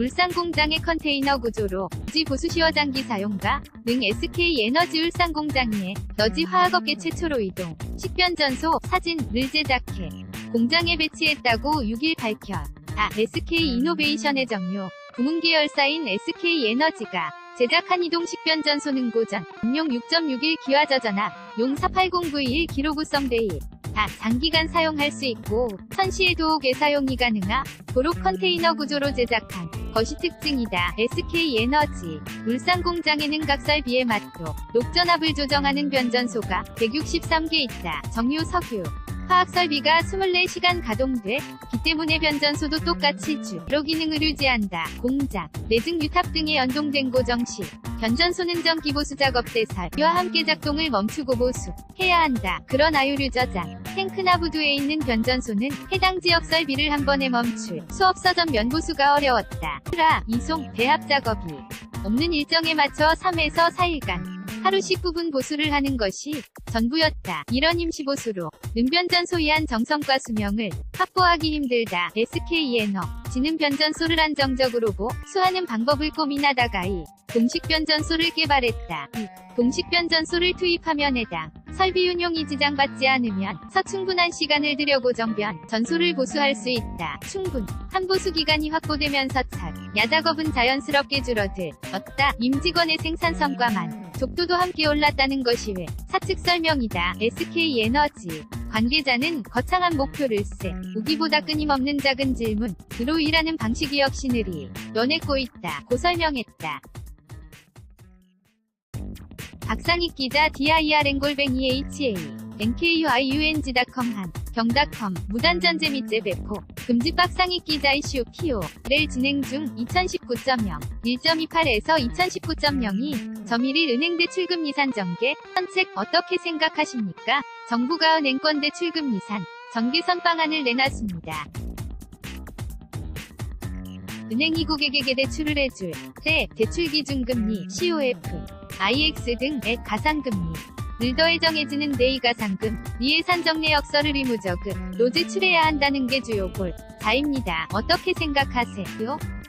울산 공장의 컨테이너 구조로 지 보수 시워장기 사용과 능 SK 에너지 울산 공장에 너지 화학업계 최초로 이동 식변전소 사진을 제작해 공장에 배치했다고 6일 밝혀 아 SK 이노베이션의 정료 부문 계열사인 SK 에너지가 제작한 이동 식변전소 능고전 용용 6.61 기화저전압 용 480V1 기로 구성돼 다 장기간 사용할 수 있고 천시에도 개사용이 가능하 도로 컨테이너 구조로 제작한 것이 특징이다. SK 에너지 울산 공장에는 각설 비의 맛도 녹전압을 조정하는 변전소가 163개 있다. 정유 석유 화학 설비가 24시간 가동돼 기 때문에 변전소도 똑같이 주로 기능을 유지한다. 공장, 내증 유탑 등에 연동된 고정시 변전소는 전기 보수 작업 대설과 함께 작동을 멈추고 보수해야 한다. 그러나 유류 저장, 탱크나 부두에 있는 변전소는 해당 지역 설비를 한 번에 멈출 수 없어 전 면보수가 어려웠다. 프라, 이송, 배합 작업이 없는 일정에 맞춰 3에서 4일간 하루씩 부분 보수를 하는 것이 전부였다. 이런 임시보수로 능변전 소이한 정성과 수명을 확보하기 힘들다. SK에너 지능 변전소를 안정적으로 보수하는 방법을 고민하다가 이 동식 변전소를 개발했다. 이 동식 변전소를 투입하면 해당 설비 운용이 지장받지 않으면 서충분한 시간을 들여 고정변 전소를 보수할 수 있다. 충분 한 보수 기간이 확보되면서 착 야작업은 자연스럽게 줄어들 었다. 임직원의 생산 성과만 속도도 함께 올랐다는 것이 왜 사측 설명이다. SK 에너지 관계자는 거창한 목표를 세 무기보다 끊임없는 작은 질문 으로 일하는 방식이 역시 느리 연했고 있다. 고 설명했다. 박상익 기자 DIRN 골뱅이 HA NKUIUNG.com 한 경닷컴 무단전제 및 재 배포 금지 박상익 기자 이슈 PO를 진행 중 2019.0 1.28에서 2019.02 점1일 은행 대 출금 예산 전개 선책 어떻게 생각하십니까? 정부가 은행권 대 출금 예산 전개선 방안을 내놨습니다. 은행이 고객에게 대출을 해줄 때 대출 기준금리 COF, IX 등의 가상금리 를 더해 정해지는 내이가 상금, 미예산 정례역서를 의무적으로 제출해야 한다는 게 주요 골. 자입니다. 어떻게 생각하세요?